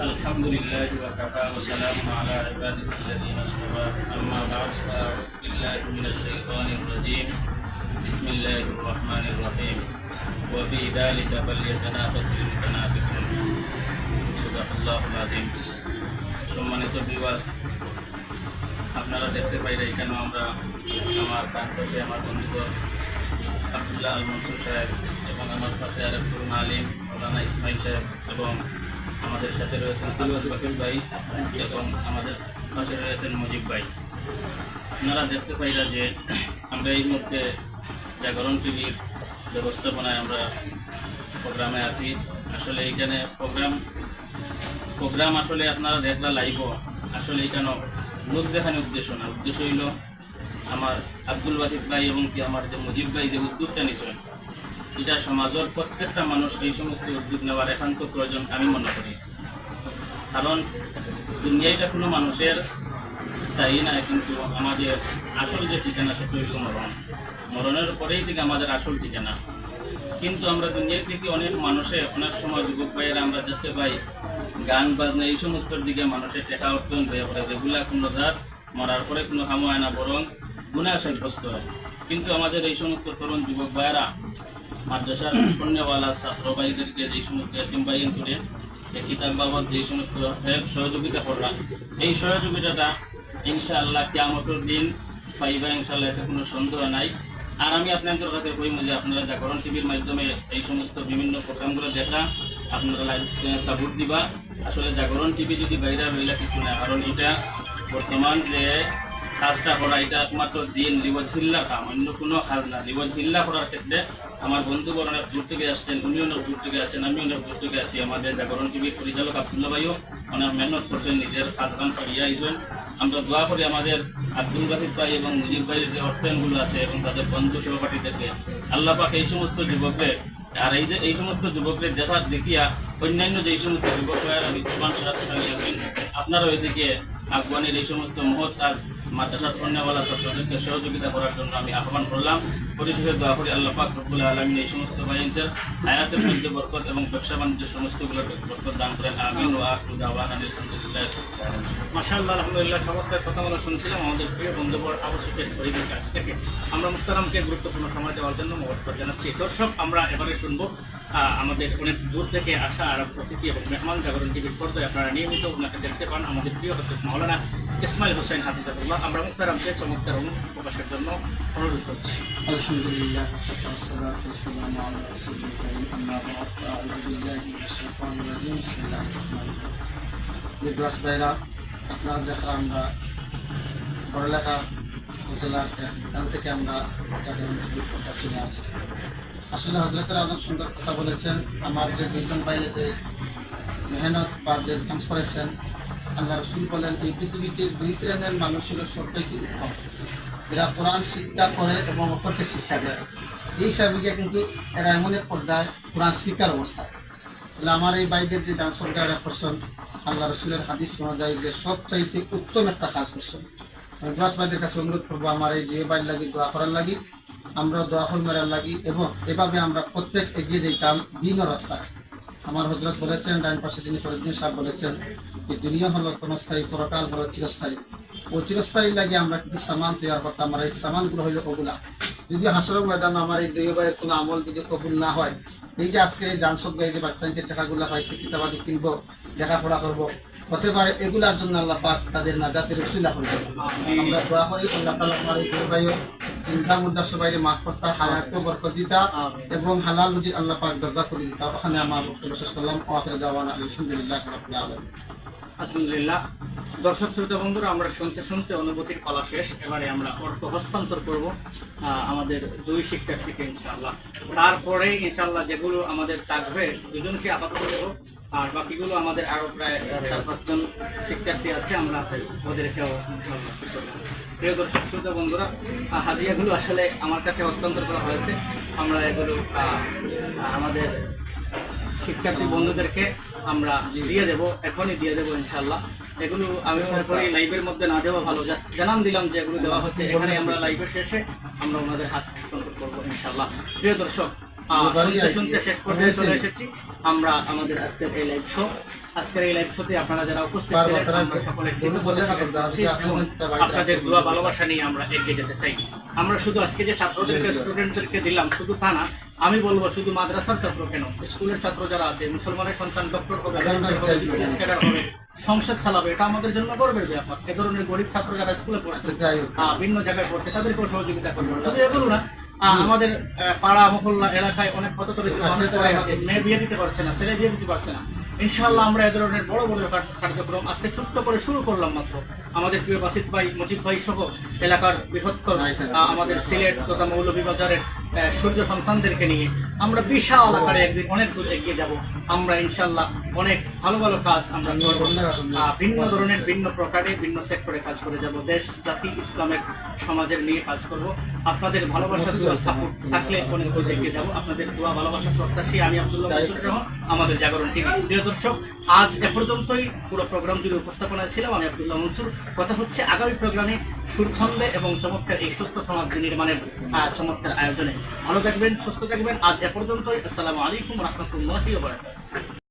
الحمد لله وكفى وسلام على عباده الذين اصطفى أما بعد فأعوذ بالله من الشيطان الرجيم بسم الله الرحمن الرحيم وفي ذلك فليتنافس المتنافسون صدق الله العظيم সম্মানিত বিবাস আপনারা দেখতে পাইলে এখানে আমরা আমার পাশে আমার বন্ধুগণ আবদুল্লাহ আল মনসুর সাহেব এবং আমার পাশে আরেফুল আলিম, মৌলানা ইসমাইল সাহেব এবং আমাদের সাথে রয়েছেন বাসিম ভাই এবং আমাদের পাশে রয়েছেন মুজিব ভাই। আপনারা দেখতে পাইলা যে আমরা এই মুহূর্তে জাগরণ টিভির ব্যবস্থাপনায় আমরা প্রোগ্রামে আছি। আসলে এইখানে প্রোগ্রাম প্রোগ্রাম আসলে আপনারা দেখলা লাইভ আসলে এখানে লোক দেখানো উদ্দেশ্য না। উদ্দেশ্য হইল আমার আব্দুল বাসিদ ভাই এবং কি আমার যে মুজিব ভাই যে উদ্যোগটা নিচ্ছেন এটা সমাজের প্রত্যেকটা মানুষ এই সমস্ত উদ্যোগ নেওয়ার একান্ত প্রয়োজন আমি মনে করি। কারণ দুনিয়াটা কোনো মানুষের স্থায়ী না কিন্তু আমাদের আসল যে ঠিকানা সেটা হইল মরণ। মরণের পরেই থেকে আমাদের আসল ঠিকানা। কিন্তু আমরা দুনিয়া থেকে অনেক মানুষে, অনেক সময় যুবক ভাইয়েরা আমরা দেখতে পাই, গান বাজনা এই সমস্তর দিকে মানুষের টেকা অর্থন হয়ে পড়ে যেগুলা কোনো ধার মরার পরে কোনো কাম হয় না, বরং গুণা সাব্যস্ত হয়। কিন্তু আমাদের এই সমস্ত তরুণ যুবক ভাইয়েরা, মাদ্রাসার কন্যাওয়ালা ছাত্র ভাইদেরকে যে সমস্ত এতিম ভাই করে কিতাব বাবদ যে সমস্ত হেল্প, সহযোগিতা করলাম, এই সহযোগিতাটা ইনশাআল্লাহ কেমতর দিন পাইবা ইনশাআল্লাহ, এতে কোনো সন্দেহ নাই। আর আমি আপনাদের কাছে কইম যে আপনারা জাগরণ টিভির মাধ্যমে এই সমস্ত বিভিন্ন প্রোগ্রামগুলো দেখা, আপনারা সাপোর্ট দিবা। আসলে জাগরণ টিভি যদি বাইরে রইলা কিছু না, কারণ এটা বর্তমান যে কাজটা করা, এটা একমাত্র দিন। লিবঝিল্লা কাম, অন্য কোনো কাজ না। লিবঝিল্লা করার ক্ষেত্রে আমার বন্ধুগণ অনেক দূর থেকে আসছেন, উনি অনেক দূর থেকে আসছেন আমি অনেক দূর থেকে আসছি। আমাদের জাগরণ টিভির পরিচালক আব্দুল্লা ভাইও অনেক মেহনত করছেন, নিজের কাজ কাম সারিয়ে আইসেন। আমরা দোয়া করি আমাদের আব্দুল বাসিদ ভাই এবং মুজিব ভাইয়ের যে অর্থায়নগুলো আছে এবং তাদের বন্ধু সহপাঠীদেরকে, আল্লাহ পাক এই সমস্ত যুবকদের, আর এই যে, এই সমস্ত যুবকদের দেখা দেখিয়া অন্যান্য যে সমস্ত যুবক বিদ্যমান সাথী আছেন আপনারা ওইদিকে আফগানের এই সমস্ত মহৎ আর মাদ্রাসার কন্যাওয়ালা ছাত্রদেরকে সহযোগিতা করার জন্য আমি আহ্বান করলাম। পরিশেষে দোয়া করি আল্লাহ পাক রব্বুল আলমিন এই সমস্ত ভাইয়ের হায়াতের মধ্যে বরকত এবং ব্যবসা বাণিজ্য সমস্তগুলোর বরকত দান করেন। আমিন ও আখরু দাওয়ান আলহামদুলিল্লাহ মাশাআল্লাহ, আলহামদুলিল্লাহ, সমস্ত কথাগুলো শুনছিলাম। আমাদের প্রিয় বন্ধুবর আবশ্যকের পরিবের কাছ থেকে। আমরা মুস্তারামকে গুরুত্বপূর্ণ সময় দেওয়ার জন্য মহত্ব জানাচ্ছি। দর্শক, আমরা এবারে শুনব আমাদের অনেক দূর থেকে আসা আর প্রকৃতি এবং মেহমান জাগরণ টিভির পর্দায় আপনারা নিয়মিত ওনাকে দেখতে পান, আমাদের প্রিয় হচ্ছে মৌলানা ইসমাইল হোসেন হাফিজাবুল্লাহ আমরা মুক্তারামকে চমৎকার অনুষ্ঠান প্রকাশের জন্য অনুরোধ করছি। আলহামদুলিল্লাহ আপনারা দেখলাম আমরা পড়ালেখা আসলে হজরতেরা অনেক সুন্দর কথা বলেছেন, আমার যে দুজন বাইরে যে মেহনত বা যে কাজ করেছেন, আল্লাহ রসুল বলেন, এই পৃথিবীতে দুই শ্রেণির মানুষের সবটাই উত্তম এরা কোরআন শিক্ষা করে এবং অপরকে শিক্ষা দেয়। এই হিসাবে কিন্তু এরা এমন এক পর্যায়ে কোরআন শিক্ষার অবস্থা। তাহলে আমার এই বাইদের যে ডান্স সরকার করছেন আল্লাহ রসুলের হাদিস অনুযায়ী যে সবচাইতে উত্তম একটা কাজ করছেন ভাইদের কাছে অনুরোধ করব, আমার এই যে বাইর লাগি, দোয়া করার লাগি আমরা দোয়া মেরার লাগি, এবং এভাবে আমরা প্রত্যেক এগিয়ে যেতাম দিন রাস্তা। আমার হজরত বলেছেন ডাইন পাশে যিনি ফরুদ্দিন সাহেব বলেছেন যে দুনিয়া হলো কোনো স্থায়ী, পরকাল হলো চিরস্থায়ী। ও চিরস্থায়ী লাগে আমরা কিছু সামান তৈরি করতাম, আমরা এই সামানগুলো হইল ওগুলা যদি হাসরক ময়দান আমার এই দুই ভাইয়ের কোনো আমল যদি কবুল না হয়, এই যে আজকে এই ডান্সক ভাই যে বাচ্চাকে টাকাগুলো পাইছে, কিতাবাদি কিনবো, লেখাপড়া করব হতে পারে এগুলার জন্য আল্লাহ পাক তাদের নাজাতের উসিলা করবে আমরা দোয়া করি, আল্লাহ তালা আমার এই ভাইও চিন্তা মুদ্রা সবাই মাফ করতা হায়াত বরকত দিতা এবং হালাল যদি আল্লাহ পাক দরজা করে দিতা ওখানে আমার বক্তব্য শেষ করলাম। ওয়াকির দাওয়ানা, আলহামদুলিল্লাহ আলামিন। আলহামদুলিল্লাহ। দর্শক, শ্রোতা, বন্ধুরা, আমরা শুনতে শুনতে অনুভূতির কলা শেষ। এবারে আমরা অর্থ হস্তান্তর করব আমাদের দুই শিক্ষার্থীকে, ইনশাআল্লাহ। তারপরে, ইনশাআল্লাহ, যেগুলো আমাদের থাকবে, দুজনকে আপাতত আর বাকিগুলো আমাদের আরও প্রায় চার পাঁচজন শিক্ষার্থী আছে, আমরা ওদেরকেও। প্রিয় দর্শক, শ্রোতা বন্ধুরা হাদিয়াগুলো আসলে আমার কাছে হস্তান্তর করা হয়েছে আমরা এগুলো আমাদের শিক্ষার্থী বন্ধুদেরকে আমরা দিয়ে দেব, এখনই দিয়ে দেবো ইনশাল্লাহ এগুলো আমি মনে করি লাইভের মধ্যে না দেওয়া ভালো, জাস্ট জানান দিলাম যে এগুলো দেওয়া হচ্ছে এখানে আমরা লাইভের শেষে আমরা ওনাদের হাত হস্তান্তর করব ইনশাল্লাহ প্রিয় দর্শক শুনতে শুনতে শেষ পর্যায়ে চলে এসেছি। আমরা আমাদের আজকের এই লাইভ শো আজকের এই লাইভ শোতে আপনারা যারা উপস্থিত ছিলেন আমরা সকলে বন্ধু বললে না করতে হবে, এবং আপনাদের বাড়িতে আপনাদের আসতে দোয়া ভালোবাসা নিয়ে আমরা এগিয়ে যেতে চাই। আমরা শুধু আজকে যে ছাত্রদেরকে স্টুডেন্টদেরকে দিলাম শুধু তা না আমি বলব শুধু মাদ্রাসার ছাত্র কেন? স্কুলের ছাত্র যারা আছে মুসলমানের সন্তান ডক্টর হবে হবে বিসিএস ক্যাডার হবে সংসদ চালাবে এটা আমাদের জন্য গর্বের ব্যাপার। এ ধরনের গরিব ছাত্র যারা স্কুলে পড়ছে ভিন্ন জায়গায় পড়ছে তাদেরকেও সহযোগিতা করবে। তবে এগুলো না আমাদের পাড়া মহল্লা এলাকায় অনেক হতদরিদ্র মানুষ আছে। মেয়ে বিয়ে দিতে পারছে না ছেলে বিয়ে দিতে পারছে না। ইনশাল্লাহ আমরা এ ধরনের বড় বড় কার্যক্রম আজকে ছোট্ট করে শুরু করলাম মাত্র। আমাদের প্রিয় বাসিত ভাই মজিদ ভাই সহ এলাকার বৃহত্তর আমাদের সিলেট তথা মৌলভীবাজারের সূর্য সন্তানদেরকে নিয়ে আমরা বিশাল আকারে একদিন অনেক দূর এগিয়ে যাব। আমরা ইনশাল্লাহ অনেক ভালো ভালো কাজ আমরা করব। ভিন্ন ধরনের, ভিন্ন প্রকারে, ভিন্ন সেক্টরে কাজ করে যাব। দেশ, জাতি, ইসলামের, সমাজের নিয়ে কাজ করব। আপনাদের ভালোবাসার দোয়া সাপোর্ট থাকলে অনেক দূর এগিয়ে যাব। আপনাদের দোয়া, ভালোবাসা, প্রত্যাশী আমি আব্দুল্লাহ সহ আমাদের জাগরণ টিভি। প্রিয় দর্শক, আজ এ পর্যন্তই। পুরো প্রোগ্রাম জুড়ে উপস্থাপনা ছিলাম আমি আব্দুল্লাহ মনসুর। কথা হচ্ছে, আগামী প্রোগ্রামে সুরছন্দে এবং চমৎকার এই সুস্থ সমাজ নির্মাণের চমৎকার আয়োজনে ভালো থাকবেন সুস্থ থাকবেন। আর এ পর্যন্তই। আসসালামু আলাইকুম রহমতুল্লাহি